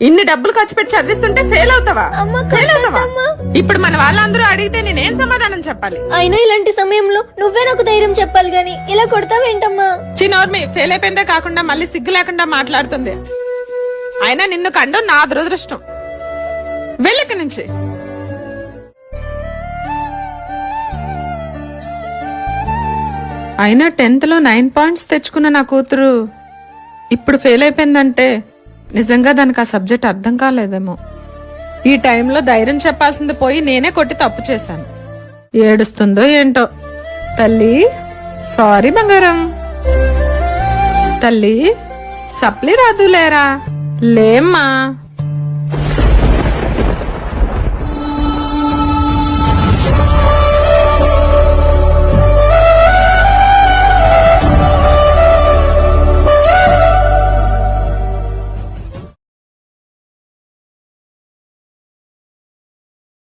ఇన్ని డబ్బులు ఖర్చు పెట్టి చదివిస్తుంటే ఫెయిల్ అవుతావా? అమ్మ, ఫెయిల్ అవుతావా. ఇప్పుడు మన వాళ్ళందరూ అడిగితే నేనేం సమాధానం చెప్పాలి? అయినా ఇలాంటి సమయంలో నువ్వే నాకు ధైర్యం చెప్పాలి గాని ఇలా కొడతావేంటమ్మా? చిన్నోర్మి ఫెయిల్ అయిపోయిందే కాకుండా మళ్ళీ సిగ్గు లేకుండా మాట్లాడుతుంది. అయినా నిన్ను కండు నా దురదృష్టం. వెళ్ళిక నుంచి. అయినా టెన్త్లో నైన్ పాయింట్స్ తెచ్చుకున్న నా కూతురు ఇప్పుడు ఫెయిల్ అయిపోయిందంటే నిజంగా దానికి ఆ సబ్జెక్ట్ అర్థం కాలేదేమో. ఈ టైంలో ధైర్యం చెప్పాల్సింది పోయి నేనే కొట్టి తప్పు చేశాను. ఏడుస్తుందో ఏంటో. తల్లి సారీ బంగారం. తల్లి సప్లి రాదులేరా. లేమ్మా.